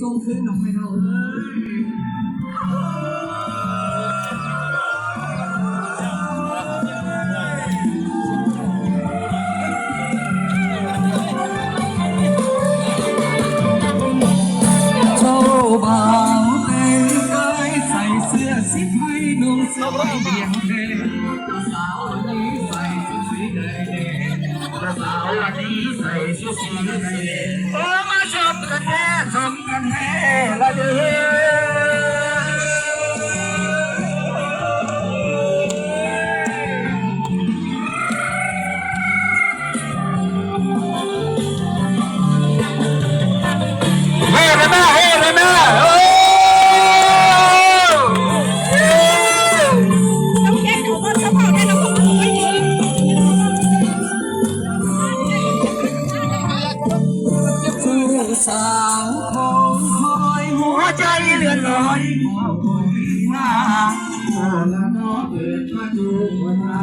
ส่งคืนหนองไม่เท่าเอ้ยเจ้าบ่าวแต่งกายใส่เสื้อสีไทยนุ่งสบายเบียงแดงเจ้าสาว งเจ้าสาวนี้ใส่ชุดสีแดงโอ้มาชมกันแน่ชมกันแน่ สาวคงคอยหัวใจเลื่อนลอยหัวคนมาถ้าละน้อเปิดมาดูหน้า